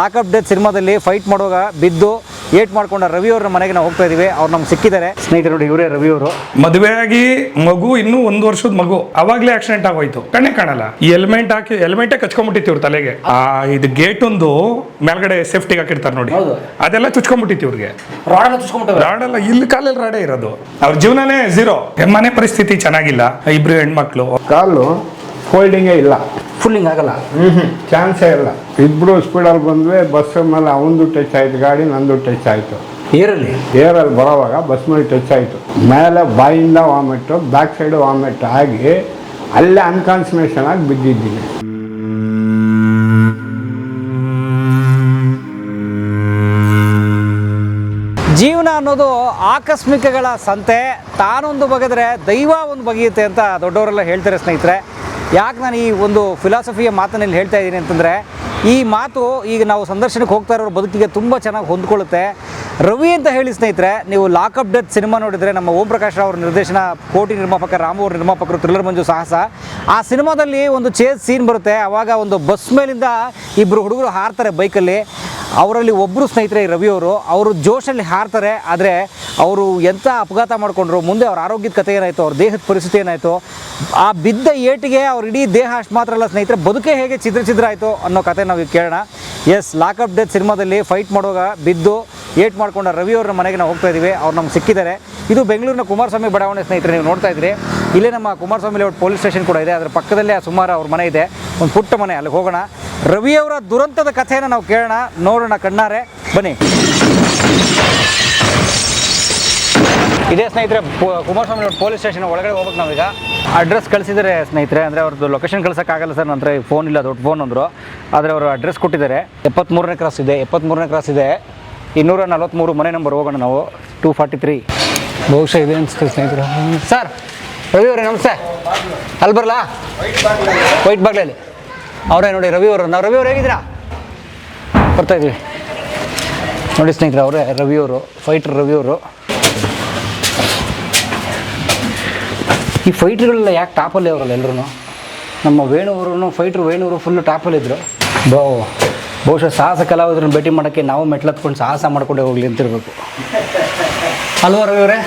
Lockup death ಸಿನಿಮಾದಲ್ಲಿ fight ಮಾಡುವಾಗ ಬಿದ್ದು ಏಟ್ ಮಾಡ್ಕೊಂಡ ರವಿ ಅವ್ರ ಮನೆಗೆ ನಾವು ಹೋಗ್ತಾ ಇದೀವಿ. ಅವ್ರು ನಮ್ಗೆ ಸಿಕ್ಕಿದ್ದಾರೆ. ಸ್ನೇಹಿತರು ನೋಡಿ ಇವರೇ ರವಿ ಅವರು. ಮದುವೆಯಾಗಿ ಮಗು ಇನ್ನೂ ಒಂದು ವರ್ಷದ ಮಗು. ಅವಾಗ್ಲೇ ಆಕ್ಸಿಡೆಂಟ್ ಆಗೋಯ್ತು. ಕಣ್ಣೆ ಕಾಣಲ್ಲ. ಈ ಹೆಲ್ಮೆಟ್ ಹಾಕಿ ಹೆಲ್ಮೆಟೇ ಕಚ್ಕೊಂಡ್ಬಿಟ್ಟಿತ್ತು ಇವ್ರ ತಲೆಗೆ. ಆ ಇದು ಗೇಟ್ ಒಂದು ಮೇಲ್ಗಡೆ ಸೇಫ್ಟಿಗೆ ಹಾಕಿರ್ತಾರೆ ನೋಡಿ. ಅದೆಲ್ಲ ಚುಚ್ಕೊಂಡ್ಬಿಟ್ಟಿತ್ತು ಇವ್ರಿಗೆ. ರಾಡ್ ಇಲ್ಲಿ ಕಾಲಲ್ಲಿ ರಾಡೇ ಇರೋದು. ಅವ್ರ ಜೀವನನೇ ಝೀರೋ ಮನೆ ಪರಿಸ್ಥಿತಿ ಚೆನ್ನಾಗಿಲ್ಲ. ಇಬ್ರು ಹೆಣ್ಮಕ್ಳು. ಕಾಲು ಫೋಲ್ಡಿಂಗೇ ಇಲ್ಲ. ಫುಲ್ಲಿಂಗ್ ಆಗಲ್ಲ. ಹ್ಞೂ ಚಾನ್ಸೇ ಇಲ್ಲ. ಇಬ್ಬರು ಸ್ಪೀಡಲ್ಲಿ ಬಂದ್ವಿ ಬಸ್ ಮೇಲೆ ಅವನದು ಟಚ್ ಆಯಿತು ಗಾಡಿ ನಂದು ಟಚ್ ಆಯಿತು. ಏರಲ್ಲಿ ಏರಲ್ಲಿ ಬರೋವಾಗ ಬಸ್ ಮೇಲೆ ಟಚ್ ಆಯಿತು. ಮೇಲೆ ಬಾಯಿಂದ ವಾಮಿಟ್ಟು ಬ್ಯಾಕ್ ಸೈಡ್ ವಾಮಿಟ್ ಆಗಿ ಅಲ್ಲೇ ಅನ್ಕಾನ್ಸನ್ಟ್ರೇಷನ್ ಆಗಿ ಬಿದ್ದಿದ್ದೀನಿ. ಜೀವನ ಅನ್ನೋದು ಆಕಸ್ಮಿಕಗಳ ಸಂತೆ. ತಾನೊಂದು ಬಗೆದ್ರೆ ದೈವ ಒಂದು ಬಗೆಯುತ್ತೆ ಅಂತ ದೊಡ್ಡವರೆಲ್ಲ ಹೇಳ್ತಾರೆ ಸ್ನೇಹಿತರೆ. ಯಾಕೆ ನಾನು ಈ ಒಂದು ಫಿಲಾಸಫಿಯ ಮಾತನಲ್ಲಿ ಹೇಳ್ತಾ ಇದ್ದೀನಿ ಅಂತಂದರೆ, ಈ ಮಾತು ಈಗ ನಾವು ಸಂದರ್ಶನಕ್ಕೆ ಹೋಗ್ತಾ ಇರೋ ಬದುಕಿಗೆ ತುಂಬ ಚೆನ್ನಾಗಿ ಹೊಂದ್ಕೊಳ್ಳುತ್ತೆ. ರವಿ ಅಂತ ಹೇಳಿ ಸ್ನೇಹಿತರೆ, ನೀವು ಲಾಕಪ್ ಡೆತ್ ಸಿನಿಮಾ ನೋಡಿದರೆ ನಮ್ಮ ಓಂ ಪ್ರಕಾಶ್ ರಾವ್ ಅವ್ರ ನಿರ್ದೇಶನ, ಕೋಟಿ ನಿರ್ಮಾಪಕ, ರಾಮು ಅವ್ರ ನಿರ್ಮಾಪಕರು ಥ್ರಿಲ್ಲರ್ ಮಂಜು ಸಾಹಸ. ಆ ಸಿನಿಮಾದಲ್ಲಿ ಒಂದು ಚೇಸ್ ಸೀನ್ ಬರುತ್ತೆ. ಆವಾಗ ಒಂದು ಬಸ್ ಮೇಲಿಂದ ಇಬ್ಬರು ಹುಡುಗರು ಹಾರ್ತಾರೆ ಬೈಕಲ್ಲಿ ಅವರಲ್ಲಿ ಒಬ್ಬರು ಸ್ನೇಹಿತರೆ ರವಿ ಅವರು. ಅವರು ಜೋಶಲ್ಲಿ ಹಾರ್ತಾರೆ. ಆದರೆ ಅವರು ಎಂಥ ಅಪಘಾತ ಮಾಡಿಕೊಂಡ್ರು, ಮುಂದೆ ಅವ್ರ ಆರೋಗ್ಯದ ಕಥೆ ಏನಾಯಿತು, ಅವ್ರ ದೇಹದ ಪರಿಸ್ಥಿತಿ ಏನಾಯಿತು, ಆ ಬಿದ್ದ ಏಟಿಗೆ ಅವ್ರ ಇಡೀ ದೇಹ ಅಷ್ಟು ಮಾತ್ರ ಅಲ್ಲ ಸ್ನೇಹಿತರೆ, ಬದುಕೆ ಹೇಗೆ ಚಿದ್ರ ಚಿದ್ರ ಆಯಿತು ಅನ್ನೋ ಕತೆ ನಾವು ಕೇಳೋಣ. ಎಸ್ ಲಾಕಪ್ ಡೆತ್ ಸಿನಿಮಾದಲ್ಲಿ ಫೈಟ್ ಮಾಡುವಾಗ ಬಿದ್ದು ಏಟ್ ಮಾಡ್ಕೊಂಡ ರವಿ ಅವ್ರ ಮನೆಗೆ ನಾವು ಹೋಗ್ತಾ ಇದ್ದೀವಿ ಅವ್ರು ನಮ್ಗೆ ಸಿಕ್ಕಿದ್ದಾರೆ. ಇದು ಬೆಂಗಳೂರಿನ ಕುಮಾರಸ್ವಾಮಿ ಬಡಾವಣೆ ಸ್ನೇಹಿತರೆ, ನೀವು ನೋಡ್ತಾ ಇದ್ರಿ. ಇಲ್ಲೇ ನಮ್ಮ ಕುಮಾರಸ್ವಾಮಿ ಲೇಔಟ್ ಪೊಲೀಸ್ ಸ್ಟೇಷನ್ ಕೂಡ ಇದೆ. ಅದರ ಪಕ್ಕದಲ್ಲೇ ಸುಮಾರು ಅವ್ರ ಮನೆ ಇದೆ. ಒಂದು ಪುಟ್ಟ ಮನೆ ಅಲ್ಲಿ ಹೋಗೋಣ. ರವಿಯವರ ದುರಂತದ ಕಥೆಯನ್ನು ನಾವು ಕೇಳೋಣ. ನೋಡೋಣ ಕಣ್ಣಾರೆ. ಬನ್ನಿ. ಇದೇ ಸ್ನೇಹಿತರೆ ಕುಮಾರಸ್ವಾಮಿ ಅವ್ರ ಪೊಲೀಸ್ ಸ್ಟೇಷನ್ ಒಳಗಡೆ ಹೋಗ್ಬೇಕು ನಾವೀಗ. ಅಡ್ರೆಸ್ ಕಳಿಸಿದ್ದಾರೆ ಸ್ನೇಹಿತರೆ. ಅಂದರೆ ಅವ್ರದ್ದು ಲೊಕೇಶನ್ ಕಳ್ಸೋಕ್ಕಾಗಲ್ಲ ಸರ್. ನಂತರ ಫೋನ್ ಇಲ್ಲ, ದೊಡ್ಡ ಫೋನ್ ಅಂದರು. ಆದರೆ ಅವರು ಅಡ್ರೆಸ್ ಕೊಟ್ಟಿದ್ದಾರೆ. ಎಪ್ಪತ್ತ್ಮೂರನೇ ಕ್ರಾಸ್ ಇದೆ. ಎಪ್ಪತ್ತ್ಮೂರನೇ ಕ್ರಾಸ್ ಇದೆ. ಇನ್ನೂರ ನಲ್ವತ್ತ್ಮೂರು ಮನೆ ನಂಬರ್ ಹೋಗೋಣ ನಾವು. ಟೂ ಫಾರ್ಟಿ ತ್ರೀ ಬಹುಶಃ ಇದೆ ಅನಿಸ್ತದೆ ಸ್ನೇಹಿತರು. ಸರ್ ರವಿ ಅವರೇ ನಮಸ್ತೆ. ಅಲ್ಲಿ ಬರಲಾ? ವೈಟ್ ಬಾಗ್ಲಲ್ಲಿ ಅವರೇ ನೋಡಿ ರವಿ ಅವರು. ನಾವು ರವಿ ಅವ್ರು ಹೇಗಿದ್ದೀರಾ? ಬರ್ತಾ ಇದ್ದೀವಿ ನೋಡಿ ಸ್ನೇಹಿತರೆ ಅವರೇ ರವಿ ಅವರು ಫೈಟರ್ ರವಿ ಅವರು. ಈ ಫೈಟ್ರ್ಗಳೆಲ್ಲ ಯಾಕೆ ಟಾಪಲ್ಲಿ ಅವರಲ್ಲ ಎಲ್ಲರೂ ನಮ್ಮ ವೇಣುವರು ಫೈಟ್ರು ವೇಣುವರು ಫುಲ್ಲು ಟಾಪಲ್ಲಿದ್ದರು ಬೋ. ಬಹುಶಃ ಸಾಹಸ ಕಲಾವಿದರನ್ನ ಭೇಟಿ ಮಾಡೋಕ್ಕೆ ನಾವು ಮೆಟ್ಲತ್ಕೊಂಡು ಸಾಹಸ ಮಾಡ್ಕೊಂಡೇ ಹೋಗ್ಲಿ ಅಂತಿರ್ಬೇಕು ಅಲ್ವಾ ರವಿ ಅವರೇ.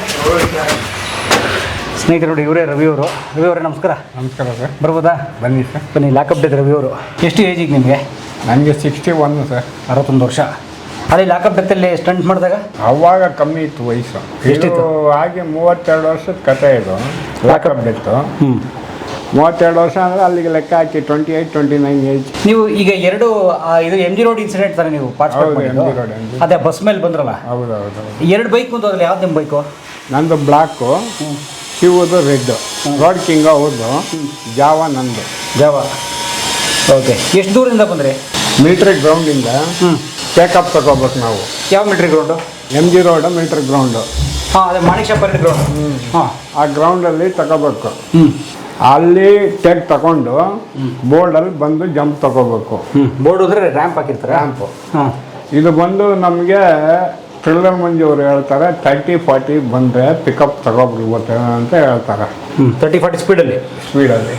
ಸ್ನೇಹಿತರು ನೋಡಿ ಇವರೇ ರವಿ ಅವರು. ರವಿ ಅವರೇ ನಮಸ್ಕಾರ. ನಮಸ್ಕಾರ ಸರ್. ಬರ್ಬೋದಾ? ಬನ್ನಿ ಸರ್. ಬನ್ನಿ ಲಾಕಪ್ ಡೆತ್ ರವಿ ಅವರು. ಎಷ್ಟು ಏಜಿಗೆ ನಿಮಗೆ? ನನಗೆ ಸಿಕ್ಸ್ಟಿ ಒನ್ ಸರ್. ಅರವತ್ತೊಂದು ವರ್ಷ. ಅಲ್ಲಿ ಲಾಕಪ್ ಡೆತ್ತಲ್ಲಿ ಸ್ಟಂಟ್ ಮಾಡಿದಾಗ? ಅವಾಗ ಕಮ್ಮಿ ಇತ್ತು ವಯಸ್ಸು. ಎಷ್ಟಿತ್ತು? ಹಾಗೆ ಮೂವತ್ತೆರಡು ವರ್ಷದ ಕತೆ ಇದು. ಲಾಕಪ್ ಡೆತ್ತು ಹ್ಞೂ ಮೂವತ್ತೆರಡು ವರ್ಷ ಅಂದರೆ ಅಲ್ಲಿಗೆ ಲೆಕ್ಕ ಹಾಕಿ twenty eight twenty nine age ನೀವು ಈಗ ಎರಡು ಆ, ಇದು ಎಂ ಜಿ ರೋಡ್ ಇನ್ಸಿಡೆಂಟ್ ತಾನೆ ನೀವು ಪಾರ್ಟಿಸಿಪೇಟ್ ಹೌದು, ಮಾಡಿದ್ದು MG road, MG. ಅದೇ ಬಸ್ ಮೇಲೆ ಬಂದ್ರಲ್ಲ? ಹೌದು ಹೌದು. ಹೌದು ಎರಡು ಬೈಕ್ ಅದ್ರಲ್ಲಿ ಯಾವ್ದು ನಿಮ್ಮ ಬೈಕು ನಂದು ಬ್ಲಾಕು ಶಿವುದು ರೆಡ್ ರೋಡ್ ಕಿಂಗ್ ಅವ್ರದ್ದು ಜಾವ ನಂದು. ಜಾವ. ಓಕೆ ಎಷ್ಟು ದೂರದಿಂದ ಬಂದ್ರಿ? ಮಿಲಿಟರಿ ಗ್ರೌಂಡಿಂದ ಹ್ಞೂ ಚೆಕಪ್ ತಗೋಬೇಕು ನಾವು. ಯಾವ military ground M G road military ground ಹಾಂ ಅದೇ ಮಾಣಿಕ್ ಶಾಪ್ ಗ್ರೌಂಡ್ ಹಾಂ. ಆ ಗ್ರೌಂಡಲ್ಲಿ ತಗೋಬೇಕು. ಹ್ಞೂ ಅಲ್ಲಿ ಟೆಕ್ ತಗೊಂಡು ಬೋರ್ಡಲ್ಲಿ ಬಂದು ಜಂಪ್ ತಗೋಬೇಕು. ಬೋರ್ಡ್ ಹೋದ್ರೆ ರ್ಯಾಂಪ್ ಹಾಕಿರ್ತಾರೆ? ರ್ಯಾಂಪು ಇದು ಬಂದು ನಮಗೆ ಥ್ರಿಲ್ಲರ್ ಮಂಜು ಅವರು ಹೇಳ್ತಾರೆ ತರ್ಟಿ ಫಾರ್ಟಿ ಬಂದರೆ ಪಿಕಪ್ ತಗೋಬಿಡ್ಬೋದು ಅಂತ ಹೇಳ್ತಾರೆ. ತರ್ಟಿ ಫಾರ್ಟಿ ಸ್ಪೀಡಲ್ಲಿ ಸ್ಪೀಡಲ್ಲಿ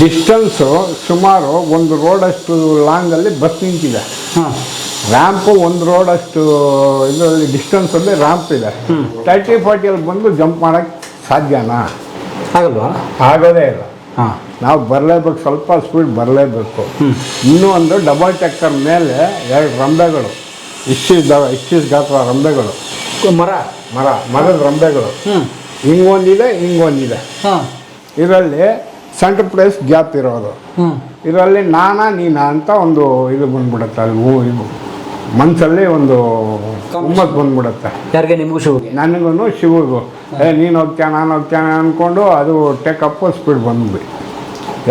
ಡಿಸ್ಟನ್ಸು ಸುಮಾರು ಒಂದು ರೋಡಷ್ಟು ಲಾಂಗಲ್ಲಿ ಬಸ್ ನಿಂತಿದೆ. ರ್ಯಾಂಪು ಒಂದು ರೋಡಷ್ಟು ಇದರಲ್ಲಿ ಡಿಸ್ಟೆನ್ಸಲ್ಲಿ ರ್ಯಾಂಪ್ ಇದೆ. ತರ್ಟಿ ಫಾರ್ಟಿಯಲ್ಲಿ ಬಂದು ಜಂಪ್ ಮಾಡೋಕ್ಕೆ ಸಾಧ್ಯನಾ? ಆಗಲ್ವಾ ಆಗೋದೇ ಇಲ್ಲ. ಹಾಂ. ನಾವು ಬರಲೇಬೇಕು ಸ್ವಲ್ಪ ಸ್ಪೀಡ್ ಬರಲೇಬೇಕು. ಇನ್ನೂ ಒಂದು ಡಬಲ್ ಟೆಕ್ಕರ್ ಮೇಲೆ ಎರಡು ರಂಬೆಗಳು. ಇಷ್ಟಿದ್ದ ಇಷ್ಟು ಗಾತ್ರ ರಂಬೆಗಳು. ಮರ? ಮರ ಮರದ ರಂಬೆಗಳು. ಹ್ಞೂ ಹಿಂಗೊಂದಿದೆ ಹಿಂಗೊಂದಿದೆ. ಹಾಂ. ಇದರಲ್ಲಿ ಸೆಂಟ್ರ್ ಪ್ಲೇಸ್ ಗ್ಯಾಪ್ ಇರೋದು. ಇದರಲ್ಲಿ ನಾನಾ ನೀನಾ ಅಂತ ಒಂದು ಇದು ಬಂದ್ಬಿಡುತ್ತೆ ಅಲ್ಲಿ ಹೂ ಇದು. ಮನಸ್ಸಲ್ಲಿ ಒಂದು ಹುಮ್ಮತ್ ಬಂದ್ಬಿಡುತ್ತೆ. ಯಾರಿಗೆ ನಿಮಗೂ ಶಿವಗೆ ನನಗೂ ಶಿವಗೂ ಏ ನೀನು ಹೋಗ್ತೀಯ ನಾನು ಹೋಗ್ತೇನೆ ಅಂದ್ಕೊಂಡು ಅದು ಟೇಕಪ್ಪು ಸ್ಪೀಡ್ ಬಂದ್ಬಿಡಿ.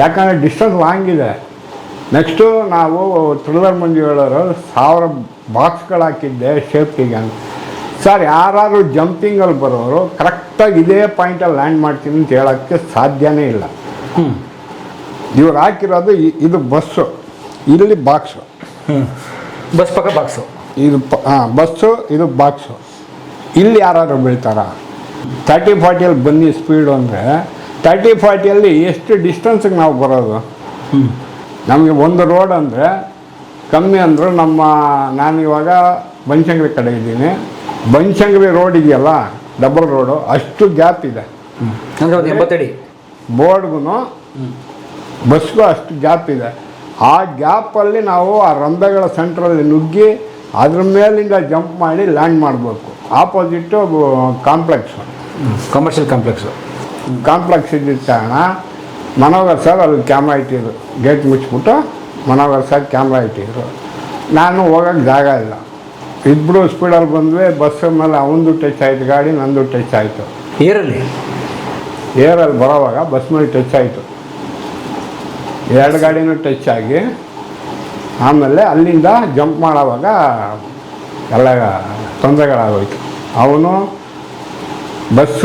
ಯಾಕಂದರೆ ಡಿಸ್ಟೆನ್ಸ್ ಲಾಂಗ್ ಇದೆ. ನೆಕ್ಸ್ಟು ನಾವು ಥ್ರಿಲ್ಲರ್ ಮಂಜು ಹೇಳೋರು ಸಾವಿರ ಬಾಕ್ಸ್ಗಳು ಹಾಕಿದ್ದೆ ಸೇಫ್ಟಿಗೆ ಅಂತ. ಸರ್ ಯಾರಾದರೂ ಜಂಪಿಂಗಲ್ಲಿ ಬರೋರು ಕರೆಕ್ಟಾಗಿ ಇದೇ ಪಾಯಿಂಟಲ್ಲಿ ಲ್ಯಾಂಡ್ ಮಾಡ್ತೀನಿ ಅಂತ ಹೇಳೋಕ್ಕೆ ಸಾಧ್ಯನೇ ಇಲ್ಲ. ಹ್ಞೂ ಇವ್ರು ಹಾಕಿರೋದು ಇದು ಬಸ್ಸು ಇಲ್ಲಿ ಬಾಕ್ಸು ಹ್ಞೂ ಬಸ್ ಪಕ್ಕ ಬಾಕ್ಸು ಇದು ಪ- ಹಾಂ ಬಸ್ಸು ಇದು ಬಾಕ್ಸು ಇಲ್ಲಿ ಯಾರಾದ್ರು ಬೀಳ್ತಾರ? ತರ್ಟಿ ಫಾರ್ಟಿಯಲ್ಲಿ ಬನ್ನಿ ಸ್ಪೀಡು ಅಂದರೆ ತರ್ಟಿ ಫಾರ್ಟಿಯಲ್ಲಿ ಎಷ್ಟು ಡಿಸ್ಟೆನ್ಸಿಗೆ ನಾವು ಬರೋದು? ಹ್ಞೂ ನಮಗೆ ಒಂದು ರೋಡ್ ಅಂದರೆ ಕಮ್ಮಿ ಅಂದರು ನಮ್ಮ ನಾನು ಇವಾಗ ಬನಶಂಕರಿ ಕಡೆ ಇದ್ದೀನಿ. ಬನಶಂಕರಿ ರೋಡ್ ಇದೆಯಲ್ಲ ಡಬಲ್ ರೋಡು ಅಷ್ಟು ಗ್ಯಾಪ್ ಇದೆ. ಅಂದರೆ ಒಂದು ಎಂಬತ್ತಡಿ. ಬೋರ್ಡ್ಗೂ ಬಸ್ಗೂ ಅಷ್ಟು ಗ್ಯಾಪ್ ಇದೆ. ಆ ಗ್ಯಾಪಲ್ಲಿ ನಾವು ಆ ರಂಧ್ರಗಳ ಸೆಂಟ್ರಲ್ಲಿ ನುಗ್ಗಿ ಅದ್ರ ಮೇಲಿಂದ ಜಂಪ್ ಮಾಡಿ ಲ್ಯಾಂಡ್ ಮಾಡಬೇಕು. Opposite complex. Commercial complex complex ಇದ್ದಿದ್ದ ಕಾರಣ ಮನೋಹರ್ ಸರ್ ಅಲ್ಲಿ ಕ್ಯಾಮ್ರಾ ಇಟ್ಟಿದ್ರು. ಗೇಟ್ ಮುಚ್ಚಿಬಿಟ್ಟು ಮನೋಹರ್ ಸರ್ ಕ್ಯಾಮ್ರಾ ಇಟ್ಟಿದ್ರು. ನಾನು ಹೋಗೋಕ್ಕೆ ಜಾಗ ಇಲ್ಲ. ಇಬ್ಬರು ಸ್ಪೀಡಲ್ಲಿ ಬಂದ್ವಿ ಬಸ್ ಮೇಲೆ ಅವನದು ಟಚ್ ಆಯಿತು ಗಾಡಿ ನಂದು ಟಚ್ ಆಯಿತು. ಏರಲ್ಲಿ? ಏರಲ್ಲಿ ಬರೋವಾಗ ಬಸ್ ಮೇಲೆ ಟಚ್ ಆಯಿತು. ಎರಡು ಗಾಡಿನೂ ಟಚ್ ಆಗಿ ಆಮೇಲೆ ಅಲ್ಲಿಂದ ಜಂಪ್ ಮಾಡೋವಾಗ ಎಲ್ಲ ತೊಂದರೆಗಳಾಗೋಯ್ತು. ಅವನು ಬಸ್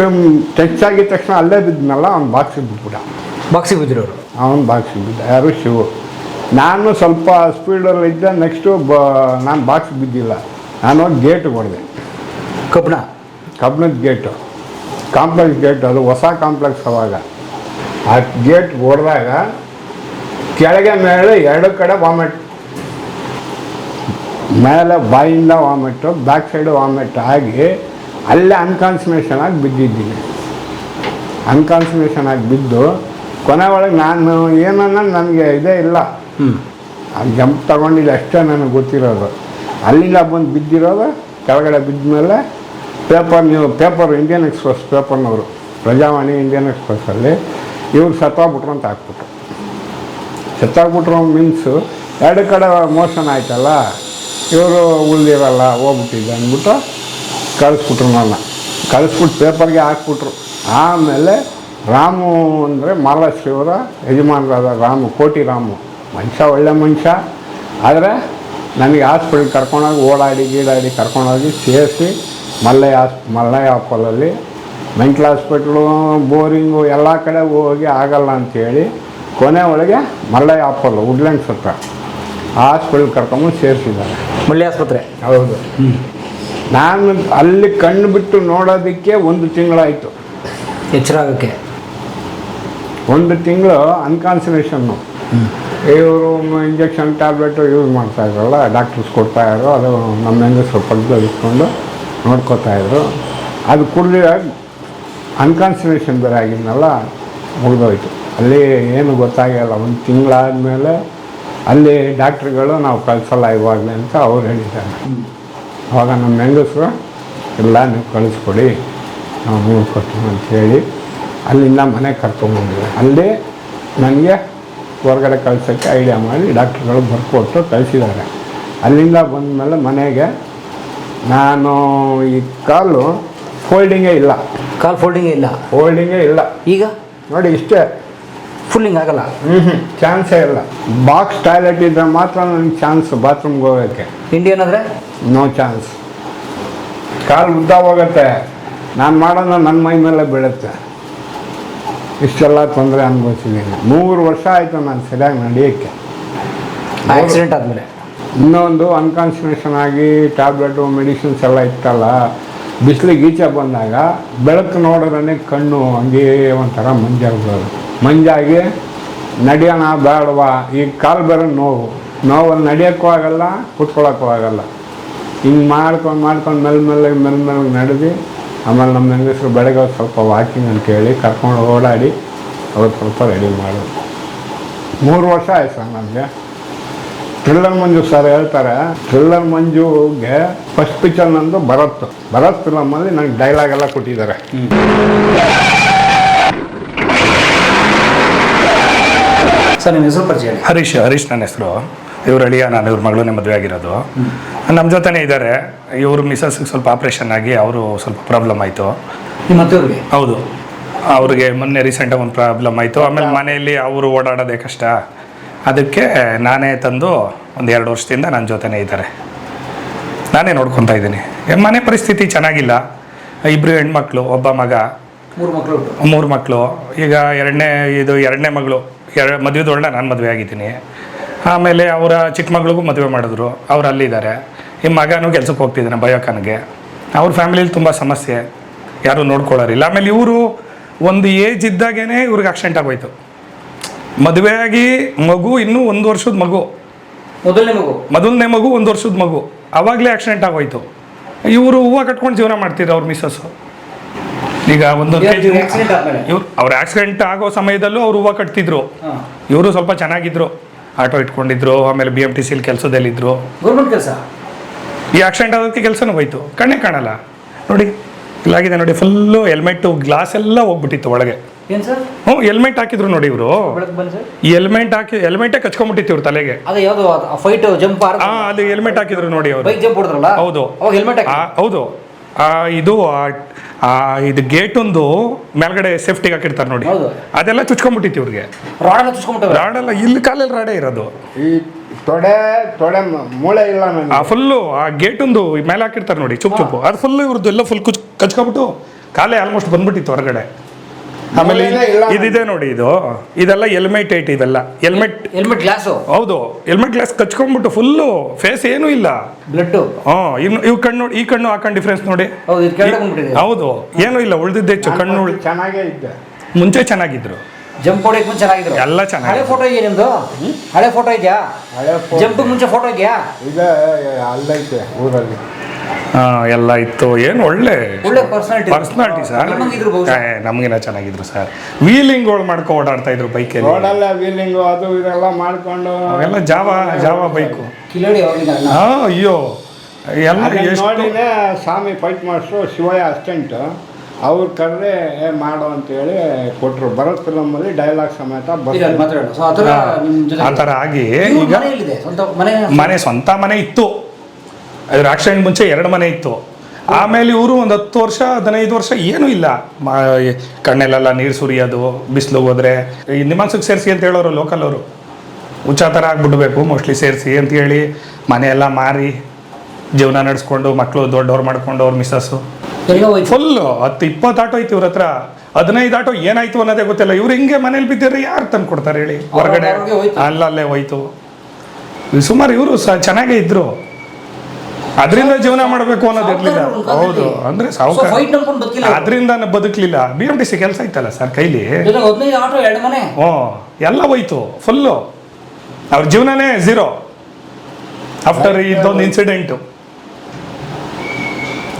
ಟಚ್ ಆಗಿದ ತಕ್ಷಣ ಅಲ್ಲೇ ಬಿದ್ದನಲ್ಲ ಅವ್ನು ಬಾಕ್ಸಿಗೆ ಬಿದ್ಬಿಟ್ಟ ಬಾಕ್ಸಿಗೆ ಬಿದ್ದಿರೋರು ಅವನು ಬಾಕ್ಸಿಗೆ ಬಿದ್ದ ಯಾರು ಶಿವು? ನಾನು ಸ್ವಲ್ಪ ಸ್ಪೀಡಲ್ಲಿ ಇದ್ದೆ ನೆಕ್ಸ್ಟು ಬ ನಾನು ಬಾಕ್ಸಿಗೆ ಬಿದ್ದಿಲ್ಲ. ನಾನು ಗೇಟ್ ಹೊಡೆದೆ. ಕಬ್ಬಣ? ಕಬ್ಣದ ಗೇಟು. ಕಾಂಪ್ಲೆಕ್ಸ್ ಗೇಟ್ ಅದು ಹೊಸ ಕಾಂಪ್ಲೆಕ್ಸ್ ಅವಾಗ. ಆ ಗೇಟ್ ಹೊಡೆದಾಗ ಕೆಳಗೆ ಮೇಲೆ ಎರಡು ಕಡೆ ವಾಮಿಟ್ ಮೇಲೆ ಬಾಯಿಂದ ವಾಮಿಟ್ಟು ಬ್ಯಾಕ್ ಸೈಡು ವಾಮಿಟ್ ಆಗಿ ಅಲ್ಲೇ ಅನ್ಕಾನ್ಸನ್ಟ್ರೇಷನ್ ಆಗಿ ಬಿದ್ದಿದ್ದೀನಿ. ಅನ್ಕಾನ್ಸನ್ಟ್ರೇಷನ್ ಆಗಿ ಬಿದ್ದು ಕೊನೆ ಒಳಗೆ ನಾನು ಏನನ್ನ ನನಗೆ ಇದೇ ಇಲ್ಲ. ಆ ಜಂಪ್ ತಗೊಂಡಿದ್ದೆ ಅಷ್ಟೇ ನನಗೆ ಗೊತ್ತಿರೋದು. ಅಲ್ಲಿಂದ ಬಂದು ಬಿದ್ದಿರೋದು ಕೆಳಗಡೆ ಬಿದ್ದ ಮೇಲೆ ಪೇಪರ್ ನೀವು ಪೇಪರ್ ಇಂಡಿಯನ್ ಎಕ್ಸ್ಪ್ರೆಸ್ ಪೇಪರ್ನವರು ಪ್ರಜಾವಾಣಿ ಇಂಡಿಯನ್ ಎಕ್ಸ್ಪ್ರೆಸ್ಸಲ್ಲಿ ಇವ್ರು ಸತ್ತೋಗ್ಬಿಟ್ರು ಅಂತ ಹಾಕ್ಬಿಟ್ರು ಸತ್ತಾಗ್ಬಿಟ್ರು ಮೀನ್ಸು. ಎರಡು ಕಡೆ ಮೋಷನ್ ಆಯ್ತಲ್ಲ, ಇವರು ಉಳಿದಿರಲ್ಲ, ಹೋಗ್ಬಿಟ್ಟಿದ್ದೆ ಅಂದ್ಬಿಟ್ಟು ಕಳಿಸ್ಬಿಟ್ರು ನನ್ನ. ಕಳಿಸ್ಬಿಟ್ಟು ಪೇಪರ್ಗೆ ಹಾಕ್ಬಿಟ್ರು. ಆಮೇಲೆ ರಾಮು ಅಂದರೆ ಮಹಾರಾಷ್ಟ್ರವರ ಯಜಮಾನರಾದ ರಾಮು, ಕೋಟಿ ರಾಮು. ಮನುಷ್ಯ, ಒಳ್ಳೆ ಮನುಷ್ಯ. ಆದರೆ ನನಗೆ ಹಾಸ್ಪಿಟ್ಲ್ ಕರ್ಕೊಂಡೋಗಿ ಓಡಾಡಿ ಗೀಡಾಡಿ ಕರ್ಕೊಂಡೋಗಿ ಸೇರಿಸಿ ಮಲ್ಲಯ್ಯ ಹಾಸ್ ಮಲ್ಲಯ್ಯ ಹಾಸ್ಪಲಲ್ಲಿ ಮೆಂಟಲ್ ಹಾಸ್ಪಿಟ್ಲು, ಬೋರಿಂಗು, ಎಲ್ಲ ಕಡೆ ಹೋಗಿ ಆಗಲ್ಲ ಅಂತೇಳಿ ಕೊನೆ ಒಳಗೆ ಮರಳೆ ಆಪಲ್ ವುಡ್ಲ್ಯಾಂಡ್ಸ್ ಹತ್ರ. ಹಾಸ್ಪಿಟಲ್ ಕರ್ಕೊಂಡು ಕರ್ಕೊಂಬಂದು ಸೇರಿಸಿದ್ದಾರೆ. ಮಳ್ಳಿ ಆಸ್ಪತ್ರೆ? ಹೌದು. ನಾನು ಅಲ್ಲಿ ಕಣ್ಣು ಬಿಟ್ಟು ನೋಡೋದಕ್ಕೆ ಒಂದು ತಿಂಗಳಾಯಿತು. ಎಚ್ಚರ ಆಗೋಕ್ಕೆ? ಒಂದು ತಿಂಗಳು ಅನ್ಕಾನ್ಸನ್ಟ್ರೇಷನ್ನು ಇವರು ಇಂಜೆಕ್ಷನ್ ಟ್ಯಾಬ್ಲೆಟು ಯೂಸ್ ಮಾಡ್ತಾ ಇದ್ರಲ್ಲ ಡಾಕ್ಟರ್ಸ್ ಕೊಡ್ತಾ ಇದ್ರು ಅದು ನಮ್ಮ ಹೆಂಗಸರು ಸ್ವಲ್ಪ ಇಟ್ಕೊಂಡು ನೋಡ್ಕೋತಾ ಇದ್ರು. ಅದು ಕುಡಿದ ಅನ್ಕಾನ್ಸನ್ಟ್ರೇಷನ್ ಬೇರೆ ಆಗಿದ್ನಲ್ಲ ಮುಗಿದೋಯ್ತು. ಅಲ್ಲಿ ಏನು ಗೊತ್ತಾಗಲ್ಲ ಒಂದು ತಿಂಗಳಾದಮೇಲೆ ಅಲ್ಲಿ ಡಾಕ್ಟ್ರುಗಳು ನಾವು ಕಳಿಸಲ್ಲ ಇವಾಗಲೇ ಅಂತ ಅವ್ರು ಹೇಳಿದ್ದಾರೆ. ಅವಾಗ ನಮ್ಮ ಹೆಂಗಸರು ಎಲ್ಲ ನೀವು ಕಳಿಸ್ಕೊಡಿ ನಾವು ಅಂತ ಹೇಳಿ ಅಲ್ಲಿಂದ ಮನೆ ಕರ್ಕೊಂಬಂದಿದೆ ಅಲ್ಲಿ ನನಗೆ ಹೊರಗಡೆ ಕಳ್ಸೋಕ್ಕೆ ಐಡಿಯಾ ಮಾಡಿ ಡಾಕ್ಟ್ರುಗಳು ಬರ್ಕೊಟ್ಟು ಕಳಿಸಿದ್ದಾರೆ. ಅಲ್ಲಿಂದ ಬಂದಮೇಲೆ ಮನೆಗೆ ನಾನು ಈ ಕಾಲು ಫೋಲ್ಡಿಂಗೇ ಇಲ್ಲ. ಕಾಲು ಫೋಲ್ಡಿಂಗೇ ಇಲ್ಲ. ಫೋಲ್ಡಿಂಗೇ ಇಲ್ಲ. ಈಗ? ನೋಡಿ ಇಷ್ಟೇ. ಫುಲ್ಲಿಂಗ್ ಆಗಲ್ಲ. ಹ್ಞೂ ಚಾನ್ಸೇ ಇಲ್ಲ. ಬಾಕ್ಸ್ ಟಾಯ್ಲೆಟ್ ಇದ್ದರೆ ಮಾತ್ರ ನನಗೆ ಚಾನ್ಸ್ ಬಾತ್ರೂಮ್ಗೆ ಹೋಗೋಕ್ಕೆ ಇಂಡಿಯನ್ ಅಂದರೆ ನೋ ಚಾನ್ಸ್. ಕಾಲು ಉದ್ದ ಹೋಗುತ್ತೆ. ನಾನು ಮಾಡೋದು ನನ್ನ ಮೈ ಮೇಲೆ ಬೀಳುತ್ತೆ. ಇಷ್ಟೆಲ್ಲ ತೊಂದರೆ ಅನುಭವಿಸಿದ್ದೀನಿ. ಮೂರು ವರ್ಷ ಆಯಿತು ನಾನು ಸರಿಯಾಗಿ ನಡೆಯೋಕ್ಕೆ. ಆಕ್ಸಿಡೆಂಟ್ ಆದಮೇಲೆ? ಇನ್ನೊಂದು ಅನ್ಕಾನ್ಸ್ಟಿಟ್ಯೂಷನ್ ಆಗಿ ಟ್ಯಾಬ್ಲೆಟು ಮೆಡಿಸಿನ್ಸ್ ಎಲ್ಲ ಇತ್ತಲ್ಲ ಬಿಸಿಲಿಗೆ ಈಚೆ ಬಂದಾಗ ಬೆಳಕು ನೋಡಿದ್ರೆ ಕಣ್ಣು ಹಂಗೇ ಒಂಥರ ಮಂಜಾಗ್ಬೋದು ಮಂಜಾಗಿ ನಡೆಯೋಣ ಬೇಡವಾ? ಈಗ ಕಾಲು ಬೇರೆ ನೋವು. ನೋವಲ್ಲಿ ನಡೆಯೋಕ್ಕೂ ಆಗಲ್ಲ ಕುತ್ಕೊಳ್ಳೋಕ್ಕೂ ಆಗಲ್ಲ. ಹಿಂಗೆ ಮಾಡ್ಕೊಂಡು ಮಾಡ್ಕೊಂಡು ಮೆಲ್ಲ ಮೆಲ್ಲ ಮೆಲ್ಲ ಮೆಲ್ ನಡೆದು, ಆಮೇಲೆ ನಮ್ಮ ಹೆಂಗಸರು ಬೆಳಗ್ಗೆ ಸ್ವಲ್ಪ ವಾಕಿಂಗ್ ಅಂತ ಹೇಳಿ ಕರ್ಕೊಂಡು ಓಡಾಡಿ ಅವ್ರು ಸ್ವಲ್ಪ ರೆಡಿ ಮಾಡೋದು. ಮೂರು ವರ್ಷ ಆಯ್ತು ಸರ್ ನನಗೆ ಥ್ರಿಲ್ಲರ್ ಮಂಜು ಸರ್ ಹೇಳ್ತಾರೆ, ಥ್ರಿಲ್ಲರ್ ಮಂಜುಗೆ ಫಸ್ಟ್ ಪಿಕ್ಚರ್ ನಂದು ಭರತ್. ಭರತ್ ಫಿಲಮಲ್ಲಿ ನನಗೆ ಡೈಲಾಗ್ ಎಲ್ಲ ಕೊಟ್ಟಿದ್ದಾರೆ. ಸರ್ ನಿಮ್ಮ ಹೆಸರು ಪರಿಚಯ ಹರೀಶ್ ಹರೀಶ್ ನನ್ನ ಹೆಸರು. ಇವ್ರ ಅಳಿಯ ನಾನು ಇವ್ರ ಮಗಳನ್ನೇ ಮದುವೆ ಆಗಿರೋದು. ನಮ್ಮ ಜೊತೆನೇ ಇದ್ದಾರೆ. ಇವರು ಮಿಸಸ್ಗೆ ಸ್ವಲ್ಪ ಆಪ್ರೇಷನ್ ಆಗಿ ಅವರು ಸ್ವಲ್ಪ ಪ್ರಾಬ್ಲಮ್ ಆಯಿತು. ನಿಮ್ಮ ಹೌದು. ಅವ್ರಿಗೆ ಮೊನ್ನೆ ರೀಸೆಂಟಾಗಿ ಒಂದು ಪ್ರಾಬ್ಲಮ್ ಆಯಿತು. ಆಮೇಲೆ ಮನೆಯಲ್ಲಿ ಅವರು ಓಡಾಡೋದೇ ಕಷ್ಟ. ಅದಕ್ಕೆ ನಾನೇ ತಂದು ಒಂದು ಎರಡು ವರ್ಷದಿಂದ ನನ್ನ ಜೊತೆನೇ ಇದ್ದಾರೆ. ನಾನೇ ನೋಡ್ಕೊತಾ ಇದ್ದೀನಿ. ಮನೆ ಪರಿಸ್ಥಿತಿ ಚೆನ್ನಾಗಿಲ್ಲ. ಇಬ್ಬರು ಹೆಣ್ಮಕ್ಳು ಒಬ್ಬ ಮಗ. ಮೂರು ಮಕ್ಕಳು ಮೂರು ಮಕ್ಕಳು ಈಗ ಎರಡನೇ ಇದು ಎರಡನೇ ಮಗಳು. ಎರಡು ಮದುವೆದೊಳಗೆ ನಾನು ಮದುವೆ ಆಗಿದ್ದೀನಿ. ಆಮೇಲೆ ಅವರ ಚಿಕ್ಕ ಮಗಳಿಗೂ ಮದುವೆ ಮಾಡಿದ್ರು. ಅವ್ರು ಅಲ್ಲಿದ್ದಾರೆ. ಈ ಮಗನೂ ಕೆಲ್ಸಕ್ಕೆ ಹೋಗ್ತಿದ್ದಾನೆ ಬಯೋಕಾನ್ಗೆ. ಅವ್ರ ಫ್ಯಾಮಿಲಿಲಿ ತುಂಬ ಸಮಸ್ಯೆ. ಯಾರೂ ನೋಡ್ಕೊಳ್ಳೋರಿಲ್ಲ. ಆಮೇಲೆ ಇವರು ಒಂದು ಏಜ್ ಇದ್ದಾಗೇ ಇವ್ರಿಗೆ ಆಕ್ಸಿಡೆಂಟ್ ಆಗೋಯ್ತು. ಮದುವೆ ಆಗಿ ಮಗು ಇನ್ನೂ ಒಂದು ವರ್ಷದ ಮಗು. ಮೊದಲನೇ ಮಗು? ಮೊದಲನೇ ಮಗು ಒಂದು ವರ್ಷದ ಮಗು. ಆವಾಗಲೇ ಆಕ್ಸಿಡೆಂಟ್ ಆಗೋಯ್ತು. ಇವರು ಹೂವು ಕಟ್ಕೊಂಡು ಜೀವನ ಮಾಡ್ತಿದ್ರು ಅವ್ರ ಮಿಸ್ಸಸ್ಸು ಈಗ ಒಂದು ಇವ್ರು ಅವ್ರ ಆಕ್ಸಿಡೆಂಟ್ ಆಗೋ ಸಮಯದಲ್ಲೂ ಅವ್ರು ಹೂವು ಕಟ್ತಿದ್ರು. ಇವರು ಸ್ವಲ್ಪ ಚೆನ್ನಾಗಿದ್ರು. ಆಟೋ ಇಟ್ಕೊಂಡಿದ್ರು ಆಮೇಲೆ ಬಿ ಎಂ ಟಿ ಸಿಲ್ ಕೆಲಸದಲ್ಲಿದ್ರು. ಗೌರ್ಮೆಂಟ್ ಕೆಲಸ? ಈ ಆಕ್ಸಿಡೆಂಟ್ ಆದಕ್ಕೆ ಕೆಲಸನೂ ಹೋಯ್ತು. ಕಣ್ಣೇ ಕಾಣಲ್ಲ. ನೋಡಿ ಇಲ್ಲಾಗಿದೆ ನೋಡಿ ಫುಲ್ಲು ಹೆಲ್ಮೆಟ್ ಗ್ಲಾಸ್ ಎಲ್ಲ ಹೋಗ್ಬಿಟ್ಟಿತ್ತು ಒಳಗೆ. ಹ್ಞೂ ಹೆಲ್ಮೆಟ್ ಹಾಕಿದ್ರು ನೋಡಿ ಇವರು. ಹೆಲ್ಮೆಟ್ ಹಾಕಿ ಹೆಲ್ಮೆಟೇ ಕಚ್ಕೊಂಡ್ಬಿಟ್ಟಿತ್ತು ಇವ್ರ ತಲೆಗೆ. ಫೈಟ್ ಜಂಪ್ ಹೆಲ್ಮೆಟ್ ಹಾಕಿದ್ರು ನೋಡಿ ಅವರು. ಹೌದು. ಹೌದು. ಇದು ಆ- ಆ, ಇದು ಗೇಟ್ ಒಂದು ಮೇಲ್ಗಡೆ ಸೇಫ್ಟಿಗೆ ಹಾಕಿರ್ತಾರೆ ನೋಡಿ. ಅದೆಲ್ಲ ಚುಚ್ಕೊಂಡ್ಬಿಟ್ಟಿತ್ತು ಇವ್ರಿಗೆ. ರಾಡೆಲ್ಲ ಇಲ್ಲಿ ಕಾಲಲ್ಲಿ ರಾಡೇ ಇರೋದು. ಈ ತೊಡೆ ತೊಡೆ ಮೂಳೆ ಇಲ್ಲ ಆ ಫುಲ್ಲು ಆ ಗೇಟ್ ಒಂದು ಮೇಲೆ ಹಾಕಿರ್ತಾರೆ ನೋಡಿ ಚುಪ್ ಚುಪ್ಪು. ಅದು ಫುಲ್ ಇವ್ರದ್ದು ಎಲ್ಲ ಫುಲ್ ಕುಚ್ ಕಚ್ಕೊಬಿಟ್ಟು ಕಾಲೇ ಆಲ್ಮೋಸ್ಟ್ ಬಂದ್ಬಿಟ್ಟಿತ್ತು ಹೊರಗಡೆ. ಆಮೇಲೆ ಇದಿದೆ ನೋಡಿ ಇದು. ಇದೆಲ್ಲ ಹೆಲ್ಮೆಟ್ ಐಟ್ ಇದೆಲ್ಲ. ಹೆಲ್ಮೆಟ್ ಹೆಲ್ಮೆಟ್ ಗ್ಲಾಸ್ ಹೌದು. ಹೆಲ್ಮೆಟ್ ಗ್ಲಾಸ್ ಕಚ್ಕೊಂಡ್ಬಿಟ್ಟು ಫುಲ್ಲು ಫೇಸ್ ಏನೂ ಇಲ್ಲ. ಬ್ಲಡ್ ಹಾ ಇನ್ನು ಇವ್ ಕಣ್ಣು ನೋಡಿ ಈ ಕಣ್ಣು ಆ ಕಣ್ಣು ಡಿಫ್ರೆನ್ಸ್ ನೋಡಿ. ಹೌದು ಇದು ಬಂದ್ಬಿಟ್ಟಿದೆ. ಹೌದು. ಏನೂ ಇಲ್ಲ ಉಳಿದಿದ್ದೆ ಹೆಚ್ಚು ಕಣ್ಣು ಉಳ್ ಚೆನ್ನಾಗೇ ಇದ್ದೆ. ಮುಂಚೆ ಚೆನ್ನಾಗಿದ್ರು. ಜಂಪ್ ಹೊಡೆಯಕ್ ಮುಂಚೆ ಚೆನ್ನಾಗಿದ್ರು? ಎಲ್ಲ ಹಳೆ ಫೋಟೋ ಇದೆಯಾ ನಿಮ್ದು? ಹಳೆ ಫೋಟೋ ಇದೆಯಾ? ಹಳೆ ಜಂಪ್ ಮುಂಚೆ ಫೋಟೋ ಇದೆಯಾ? ಇದೆ ಅಲ್ಲೈತೆ ಊರಲ್ಲಿ. ಎಲ್ಲ ಇತ್ತು. ಏನು ಒಳ್ಳೆ. Personality sir. ನಮಗಿನ ಚೆನ್ನಾಗಿದ್ರು ಸರ್ ವೀಲಿಂಗ್ಗಳು ಮಾಡ್ಕೊ ಓಡಾಡ್ತಾ ಇದ್ರು ಬೈಕ್ ರೋಡಲ್ಲೇ ವೀಲಿಂಗು ಅದು ಇದೆಲ್ಲ ಮಾಡ್ಕೊಂಡು. ಅವೆಲ್ಲ ಜಾವ ಜಾವ ಬೈಕು ಅಯ್ಯೋ. ಎಲ್ಲ ನೋಡಿನೇ ಸ್ವಾಮಿ ಫೈಟ್ ಮಾಸ್ಟ್ರು ಶಿವಯ್ಯ ಅಸ್ಟೆಂಟ್ ಅವ್ರು ಕರೆದ್ರೆ ಮಾಡು ಅಂತೇಳಿ ಕೊಟ್ಟರು ಭರತ್ ಫಿಲಮಲ್ಲಿ ಡೈಲಾಗ್ ಸಮೇತ ಆ ಥರ ನಿಮ್ಮ ಜೊತೆ ಆ ಆಗಿ ಈಗ ಮನೆ ಎಲ್ಲಿದೆ? ಸ್ವಂತ ಮನೆ? ಮನೆ ಸ್ವಂತ ಮನೆ ಇತ್ತು. ಅದ್ರ ಆಕ್ಸಿಡೆಂಟ್ ಮುಂಚೆ ಎರಡು ಮನೆ ಇತ್ತು. ಆಮೇಲೆ ಇವರು ಒಂದು ಹತ್ತು ವರ್ಷ ಹದಿನೈದು ವರ್ಷ ಏನೂ ಇಲ್ಲ. ಕಣ್ಣಲ್ಲೆಲ್ಲ ನೀರು ಸುರಿಯೋದು ಬಿಸಿಲು ಹೋದ್ರೆ. ಈ ನಿಮಾನ್ಸಕ್ಕೆ ಸೇರಿಸಿ ಅಂತ ಹೇಳೋರು ಲೋಕಲ್ ಅವರು. ಹುಚ್ಚ ಥರ ಆಗ್ಬಿಡ್ಬೇಕು ಮೋಸ್ಟ್ಲಿ ಸೇರಿಸಿ ಅಂತ ಹೇಳಿ ಮನೆಯೆಲ್ಲ ಮಾರಿ ಜೀವನ ನಡೆಸ್ಕೊಂಡು ಮಕ್ಕಳು ದೊಡ್ಡವ್ರು ಮಾಡ್ಕೊಂಡು ಅವ್ರ ಮಿಸ್ಸಸ್ಸು ಫುಲ್ಲು ಹತ್ತು ಇಪ್ಪತ್ತು ಆಟೋ ಐತಿ ಇವ್ರ ಹತ್ರ. ಹದಿನೈದು ಆಟೋ ಏನಾಯ್ತು ಅನ್ನೋದೇ ಗೊತ್ತಿಲ್ಲ. ಇವ್ರು ಹಿಂಗೆ ಮನೇಲಿ ಬಿದ್ದಿದ್ರೆ ಯಾರು ತಂದು ಕೊಡ್ತಾರೆ ಹೇಳಿ? ಹೊರಗಡೆ ಅಲ್ಲಲ್ಲೇ ಹೋಯ್ತು. ಸುಮಾರು ಇವರು ಚೆನ್ನಾಗೇ ಇದ್ರು. ಅದರಿಂದ ಜೀವನ ಮಾಡಬೇಕು ಅನ್ನೋದು ಇರ್ಲಿಲ್ಲ. ಹೌದು ಅಂದ್ರೆ ಸಾವುಕಾರ. ಅದರಿಂದ ಬದುಕಲಿಲ್ಲ. ಬಿ ಎಂ ಟಿ ಸಿ ಕೆಲಸ ಇತ್ತಲ್ಲ ಸರ್ ಕೈಲಿ? ಹ್ಞೂ ಎಲ್ಲ ಹೋಯ್ತು ಫುಲ್ಲು ಅವ್ರ ಜೀವನನೇ ಝೀರೋ ಆಫ್ಟರ್ ಇದೊಂದು ಇನ್ಸಿಡೆಂಟು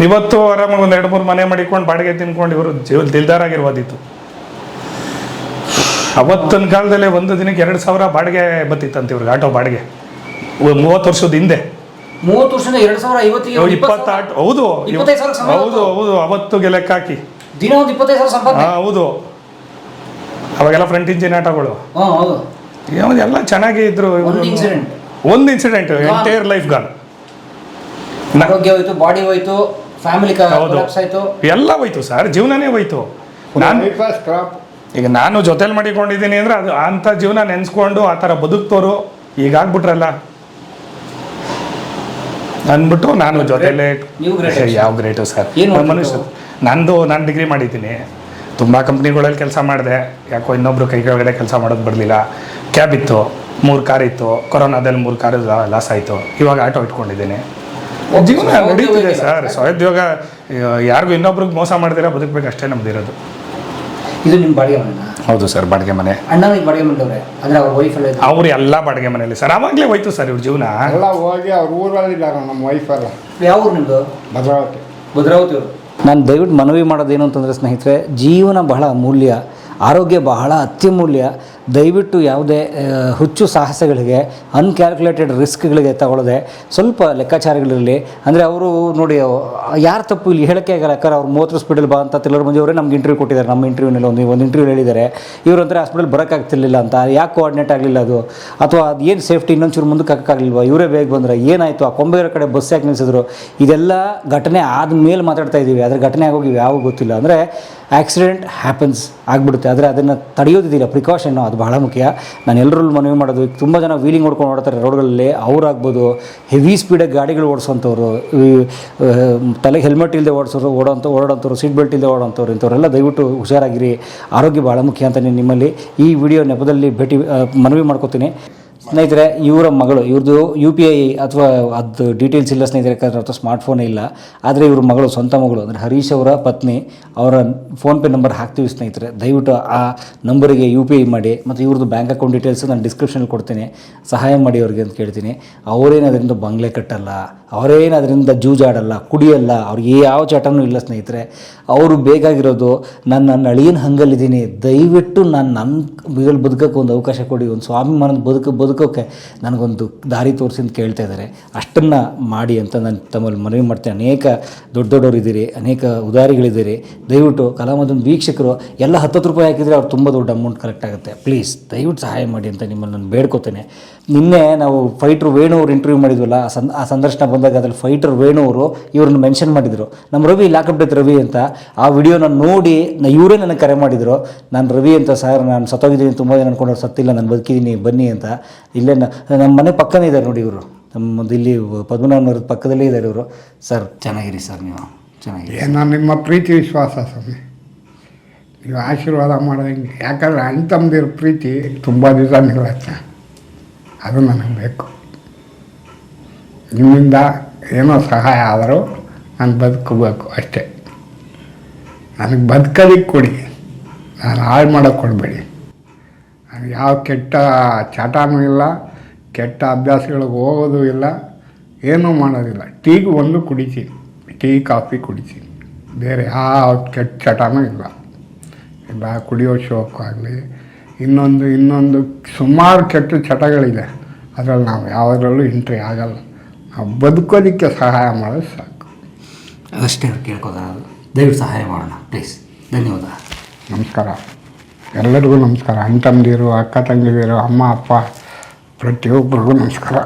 ಇವತ್ತು ಆರಾಮಾಗಿ ಒಂದು ಎರಡು ಮೂರು ಮನೆ ಮಾಡಿಕೊಂಡು ಬಾಡಿಗೆ ತಿನ್ಕೊಂಡು ಇವರು ಜೀವ ದಿಲ್ದಾರಾಗಿರ್ಬೋದಿತ್ತು ಅವತ್ತಿನ ಕಾಲದಲ್ಲೇ ಒಂದು ದಿನಕ್ಕೆ ಎರಡು ಸಾವಿರ ಬಾಡಿಗೆ ಬತ್ತಿತ್ತಂತೆ ಇವ್ರಿಗೆ ಆಟೋ ಬಾಡಿಗೆ. ಮೂವತ್ತು ವರ್ಷದ ಹಿಂದೆ. ಮೂವತ್ತು ವರ್ಷದಿಂದ ಎರಡು ಸಾವಿರ ಐವತ್ತಿಗೆ ಹೌದು. ಇಪ್ಪತ್ತೈದು ಸಾವಿರ ಸಂಬಳ ಹೌದು ಹೌದು ಅವತ್ತಿಗೆ ಲೆಕ್ಕ ಹಾಕಿ. ದಿನ ಒಂದು ಇಪ್ಪತ್ತೈದು ಸಾವಿರ ಸಂಪಾದನೆ ಹೌದು. ಅವಾಗೆಲ್ಲ ಫ್ರಂಟ್ ಇಂಜಿನ್ ಆಟಗಳು. ಹಾಂ ಹೌದು. ಎಲ್ಲ ಚೆನ್ನಾಗಿ ಇದ್ರು. ಇವ್ರು. ಒಂದು ಇನ್ಸಿಡೆಂಟ್ ಎಂಟೈರ್ ಲೈಫ್ ಗಾನ್ ಆರೋಗ್ಯ ಹೋಯ್ತು ಬಾಡಿ ಹೋಯ್ತು ಫ್ಯಾಮಿಲಿ ಆಯ್ತು. ಎಲ್ಲ ಹೋಯ್ತು ಸರ್ ಜೀವನನೇ ಹೋಯ್ತು. ನಾನು ಈಗ ನಾನು ಜೊತೆಲಿ ಮಾಡಿಕೊಂಡಿದ್ದೀನಿ ಅಂದ್ರೆ ಅದು ಅಂಥ ಜೀವನ ನೆನೆಸ್ಕೊಂಡು ಆ ಥರ ಬದುಕ್ತೋರು ಈಗ ಆಗ್ಬಿಟ್ರಲ್ಲ. ಅಂದ್ಬಿಟ್ಟು ನಾನು ಜೊತೆಲೇ ಯಾವ ಗ್ರೇಟು ಸರ್? ಮನುಷ್ಯ ನಂದು ನಾನು ಡಿಗ್ರಿ ಮಾಡಿದ್ದೀನಿ. ತುಂಬ ಕಂಪ್ನಿಗಳಲ್ಲಿ ಕೆಲಸ ಮಾಡಿದೆ. ಯಾಕೋ ಇನ್ನೊಬ್ರು ಕೈ ಕೆಳಗಡೆ ಕೆಲಸ ಮಾಡೋದು ಬರಲಿಲ್ಲ. ಕ್ಯಾಬ್ ಇತ್ತು. ಮೂರು ಕಾರ್ ಇತ್ತು. ಕೊರೋನಾದಲ್ಲಿ ಮೂರು ಕಾರ್ ಲಾಸ್ ಆಯಿತು. ಇವಾಗ ಆಟೋ ಇಟ್ಕೊಂಡಿದ್ದೀನಿ. ಜೀವನ ನಡೀತಿದೆ ಸರ್. ಸ್ವಯೋದ್ಯೋಗ ಯಾರಿಗೂ ಇನ್ನೊಬ್ರಿಗೆ ಮೋಸ ಮಾಡಿದಿರ ಬದುಕಬೇಕು ಅಷ್ಟೇ ನಮ್ದಿರೋದು. ಇದು ನಿಮ್ಮ ಬಾಡಿಗೆ ಮನೆ ಹೌದು ಸರ್ ಬಾಡಿಗೆ ಮನೆ. ಅಣ್ಣನಿಗೆ ಬಾಡಿಗೆ ಮನೆಯವ್ರೆ ಅಂದ್ರೆ ಅವ್ರ ವೈಫ್ ಅಲ್ಲ ಇದ್ರು. ಅವ್ರು ಎಲ್ಲ ಬಾಡಿಗೆ ಮನೆಯಲ್ಲಿ ಸರ್. ಅವಾಗಲೇ ಹೋಯ್ತು ಸರ್ ಇವ್ರ ಜೀವನ. ಎಲ್ಲ ಹೋಗಿ ಅವ್ರ ಊರಲ್ಲಿದ್ದಾರೆ ನಮ್ಮ ವೈಫೆಲ್ಲ ಯಾವ ಊರು ನಿಮ್ಮದು ಭದ್ರಾವತಿ. ಭದ್ರಾವತಿ ಅವರು ನಾನು ದಯವಿಟ್ಟು ಮನವಿ ಮಾಡೋದೇನು ಅಂತಂದರೆ ಸ್ನೇಹಿತರೆ ಜೀವನ ಬಹಳ ಅಮೂಲ್ಯ ಆರೋಗ್ಯ ಬಹಳ ಅತ್ಯಮೂಲ್ಯ. ದಯವಿಟ್ಟು ಯಾವುದೇ ಹುಚ್ಚು ಸಾಹಸಗಳಿಗೆ ಅನ್ಕ್ಯಾಲ್ಕುಲೇಟೆಡ್ ರಿಸ್ಕ್ಗಳಿಗೆ ತಗೊಳ್ಳದೆ ಸ್ವಲ್ಪ ಲೆಕ್ಕಾಚಾರಗಳಿರಲಿ. ಅಂದರೆ ಅವರು ನೋಡಿ ಯಾರು ತಪ್ಪು ಇಲ್ಲಿ ಹೇಳಕ್ಕೆ ಆಗಲ್ಲ. ಯಾಕಂದ್ರೆ ಅವ್ರು ಮೂವತ್ತು ಸ್ಪೀಡಲ್ಲಿ ಬಾ ಅಂತ ತಿಲ್ಲರ್ ಮಂದಿ ಅವರೇ ನಮ್ಗೆ ಇಂಟರ್ವ್ಯೂ ಕೊಟ್ಟಿದ್ದಾರೆ. ನಮ್ಮ ಇಂಟರ್ವ್ಯೂನಲ್ಲಿ ಒಂದು ಒಂದು ಇಂಟರ್ವ್ಯೂ ಹೇಳಿದ್ದಾರೆ. ಅಂದರೆ ಹಾಸ್ಪಿಟಲ್ ಬರೋಕ್ಕಾಗ್ತಿರ್ಲಿಲ್ಲ ಅಂತ. ಯಾಕೆ ಕೋಆರ್ಡಿನೇಟ್ ಆಗಲಿಲ್ಲ ಅದು? ಅಥವಾ ಅದು ಏನು ಸೇಫ್ಟಿ ಇನ್ನೊಂಚೂರು ಮುಂದಕ್ಕೆ ಹಾಕೋಕ್ಕಾಗಲಿಲ್ವ? ಇವರೇ ಬೇಗ ಬಂದ್ರೆ ಏನಾಯಿತು ಆ ಕೊಂಬೆಯರ ಕಡೆ ಬಸ್ ಯಾಕೆ ನಿಲ್ಲಿಸಿದ್ರು ಇದೆಲ್ಲ ಘಟನೆ ಆದಮೇಲೆ ಮಾತಾಡ್ತಾ ಇದ್ದೀವಿ ಅದ್ರ ಘಟನೆ ಆಗೋಗಿ ಯಾವ ಗೊತ್ತಿಲ್ಲ. ಅಂದರೆ ಆಕ್ಸಿಡೆಂಟ್ ಹ್ಯಾಪನ್ಸ್ ಆಗಿಬಿಡುತ್ತೆ. ಆದರೆ ಅದನ್ನು ತಡೆಯೋದಿಲ್ಲ ಪ್ರಿಕಾಷನ್ನು ಅದು ಬಹಳ ಮುಖ್ಯ. ನಾನು ಎಲ್ಲರಲ್ಲೂ ಮನವಿ ಮಾಡೋದು, ತುಂಬ ಜನ ವೀಲಿಂಗ್ ಹೊಡ್ಕೊಂಡು ಓಡ್ತಾರೆ ರೋಡ್ಗಳಲ್ಲಿ. ಅವರಾಗ್ಬೋದು ಹೆವಿ ಸ್ಪೀಡಾಗಿ ಗಾಡಿಗಳು ಓಡಿಸೋಂಥವ್ರು ತಲೆ ಹೆಲ್ಮೆಟ್ ಇಲ್ಲದೆ ಓಡಿಸೋರು, ಓಡೋಂಥ ಓಡೋಂಥವ್ರು ಸೀಟ್ ಬೆಲ್ಟ್ ಇಲ್ಲದೆ ಓಡೋಂಥವ್ರು, ಇಂಥವ್ರೆಲ್ಲ ದಯವಿಟ್ಟು ಹುಷಾರಾಗಿರಿ. ಆರೋಗ್ಯ ಭಾಳ ಮುಖ್ಯ ಅಂತ ನಿಮ್ಮಲ್ಲಿ. ಈ ವಿಡಿಯೋ ನೆಪದಲ್ಲಿ ಭೇಟಿ ಮನವಿ ಮಾಡ್ಕೋತೀನಿ. ಸ್ನೇಹಿತರೆ, ಇವರ ಮಗಳು ಇವ್ರದ್ದು ಯು ಪಿ ಐ ಅಥವಾ ಅದು ಡೀಟೇಲ್ಸ್ ಇಲ್ಲ ಸ್ನೇಹಿತರೆ, ಯಾಕಂದ್ರೆ ಸ್ಮಾರ್ಟ್ ಸ್ಮಾರ್ಟ್ಫೋನೇ ಇಲ್ಲ. ಆದರೆ ಇವ್ರ ಮಗಳು, ಸ್ವಂತ ಮಗಳು, ಅಂದರೆ ಹರೀಶ್ ಅವರ ಪತ್ನಿ, ಅವರ ಫೋನ್ಪೇ ನಂಬರ್ ಹಾಕ್ತೀವಿ ಸ್ನೇಹಿತರೆ. ದಯವಿಟ್ಟು ಆ ನಂಬರಿಗೆ ಯು ಪಿ ಐ ಮಾಡಿ, ಮತ್ತು ಇವ್ರದ್ದು ಬ್ಯಾಂಕ್ ಅಕೌಂಟ್ ಡೀಟೇಲ್ಸ್ ನಾನು ಡಿಸ್ಕ್ರಿಪ್ಷನಲ್ಲಿ ಕೊಡ್ತೀನಿ. ಸಹಾಯ ಮಾಡಿ ಅವ್ರಿಗೆ ಅಂತ ಕೇಳ್ತೀನಿ. ಅವರೇನು ಅದರಿಂದ ಬಂಗ್ಲೆ ಕಟ್ಟಲ್ಲ, ಅವರೇನು ಅದರಿಂದ ಜೂಜಾಡಲ್ಲ, ಕುಡಿಯಲ್ಲ, ಅವ್ರಿಗೆ ಯಾವ ಚಟನೂ ಇಲ್ಲ ಸ್ನೇಹಿತರೆ. ಅವರು ಬೇಕಾಗಿರೋದು, ನಾನು ನನ್ನ ಅಳಿಯನ ಹಂಗಲ್ಲಿದ್ದೀನಿ. ದಯವಿಟ್ಟು ನಾನು ನನ್ನ ಬದುಕೋಕ್ಕೆ ಒಂದು ಅವಕಾಶ ಕೊಡಿ, ಒಂದು ಸ್ವಾಭಿಮಾನದ ಬದುಕು ಬದುಕೋಕ್ಕೆ ನನಗೊಂದು ದಾರಿ ತೋರಿಸಿ ಅಂತ ಕೇಳ್ತಾ ಇದ್ದಾರೆ. ಅಷ್ಟನ್ನು ಮಾಡಿ ಅಂತ ನಾನು ತಮ್ಮಲ್ಲಿ ಮನವಿ ಮಾಡ್ತೇನೆ. ಅನೇಕ ದೊಡ್ಡ ದೊಡ್ಡವರು ಇದ್ದೀರಿ, ಅನೇಕ ಉದಾರಿಗಳಿದ್ದೀರಿ. ದಯವಿಟ್ಟು ಕಲಾಮದನ್ ವೀಕ್ಷಕರು, ಎಲ್ಲ ಹತ್ತತ್ತು ರೂಪಾಯಿ ಹಾಕಿದರೆ ಅವ್ರು ತುಂಬ ದೊಡ್ಡ ಅಮೌಂಟ್ ಕಲೆಕ್ಟ್ ಆಗುತ್ತೆ. ಪ್ಲೀಸ್ ದಯವಿಟ್ಟು ಸಹಾಯ ಮಾಡಿ ಅಂತ ನಿಮ್ಮಲ್ಲಿ ನಾನು ಬೇಡ್ಕೋತೇನೆ. ನಿನ್ನೆ ನಾವು ಫೈಟ್ರು ವೇಣು ಅವ್ರು ಇಂಟರ್ವ್ಯೂ ಮಾಡಿದ್ವಲ್ಲ, ಆ ಆ ಸಂದರ್ಶನ ಬಂದಾಗ ಅದ್ರಲ್ಲಿ ಫೈಟರ್ ವೇಣು ಅವರು ಇವ್ರನ್ನ ಮೆನ್ಷನ್ ಮಾಡಿದರು. ನಮ್ಮ ರವಿ, ಲಾಕಪ್ ರವಿ ಅಂತ ಆ ವಿಡಿಯೋನ ನೋಡಿ ಇವರೇ ನನಗೆ ಕರೆ ಮಾಡಿದರು. ನಾನು ರವಿ ಅಂತ ಸರ್, ನಾನು ಸತ್ತೋಗಿದ್ದೀನಿ, ತುಂಬ ಜನ ಅನ್ಕೊಂಡವ್ರು ಸತ್ತಿಲ್ಲ, ನಾನು ಬದುಕಿದ್ದೀನಿ ಬನ್ನಿ ಅಂತ. ಇಲ್ಲೇ ನಮ್ಮ ಮನೆ ಪಕ್ಕನೇ ಇದ್ದಾರೆ ನೋಡಿ ಇವರು. ನಮ್ಮದು ಇಲ್ಲಿ ಪದ್ಮನಾಭನಗರದ ಪಕ್ಕದಲ್ಲೇ ಇದ್ದಾರೆ ಇವರು. ಸರ್, ಚೆನ್ನಾಗಿರಿ ಸರ್ ನೀವು. ಚೆನ್ನಾಗಿರಿ. ನಾನು ನಿಮ್ಮ ಪ್ರೀತಿ ವಿಶ್ವಾಸ ಸ್ವಾಮಿ. ನೀವು ಆಶೀರ್ವಾದ ಮಾಡೋದಂಗೆ ಯಾಕಂದ್ರೆ ಅಣ್ಣ ತಮ್ಮದಿರೋ ಪ್ರೀತಿ ತುಂಬ ದಿವಸ ನಿಲ್ಲತ್ತೆ ಅದು ನನಗೆ ಬೇಕು. ನಿಮ್ಮಿಂದ ಏನೋ ಸಹಾಯ ಆದರೂ ನಾನು ಬದುಕಬೇಕು ಅಷ್ಟೇ. ನನಗೆ ಬದುಕೋದಕ್ಕೆ ಕೊಡಿ. ನಾನು ಹಾಳು ಮಾಡೋಕ್ಕೆ ಕೊಡಬೇಡಿ. ನನಗೆ ಯಾವ ಕೆಟ್ಟ ಚಟಾನೂ ಇಲ್ಲ, ಕೆಟ್ಟ ಅಭ್ಯಾಸಗಳಿಗೆ ಹೋಗೋದು ಇಲ್ಲ, ಏನೂ ಮಾಡೋದಿಲ್ಲ. ಟೀಗೆ ಒಂದು ಕುಡಿತೀನಿ. ಟೀ, ಕಾಫಿ ಕುಡಿತೀನಿ. ಬೇರೆ ಯಾವ ಕೆಟ್ಟ ಚಟನೂ ಇಲ್ಲ. ಇಲ್ಲ ಕುಡಿಯೋ ಶೋಕು ಆಗಲಿ ಇನ್ನೊಂದು ಇನ್ನೊಂದು ಸುಮಾರು ಕೆಟ್ಟ ಚಟಗಳಿದೆ. ಅದರಲ್ಲಿ ನಾವು ಯಾವುದರಲ್ಲೂ ಎಂಟ್ರಿ ಆಗಲ್ಲ. ನಾವು ಬದುಕೋದಕ್ಕೆ ಸಹಾಯ ಮಾಡೋದು ಸಾಕು. ಅಷ್ಟೇ ಕೇಳ್ಕೋದ ದಯವಿಟ್ಟು ಸಹಾಯ ಮಾಡೋಣ ಪ್ಲೀಸ್ ಧನ್ಯವಾದ. ನಮಸ್ಕಾರ. ಎಲ್ಲರಿಗೂ ನಮಸ್ಕಾರ. ಅಣ್ಣ ತಮ್ಮದಿರು ಅಕ್ಕ ತಂಗಿದಿರು ಅಮ್ಮ ಅಪ್ಪ ಪ್ರತಿಯೊಬ್ಬರಿಗೂ ನಮಸ್ಕಾರ.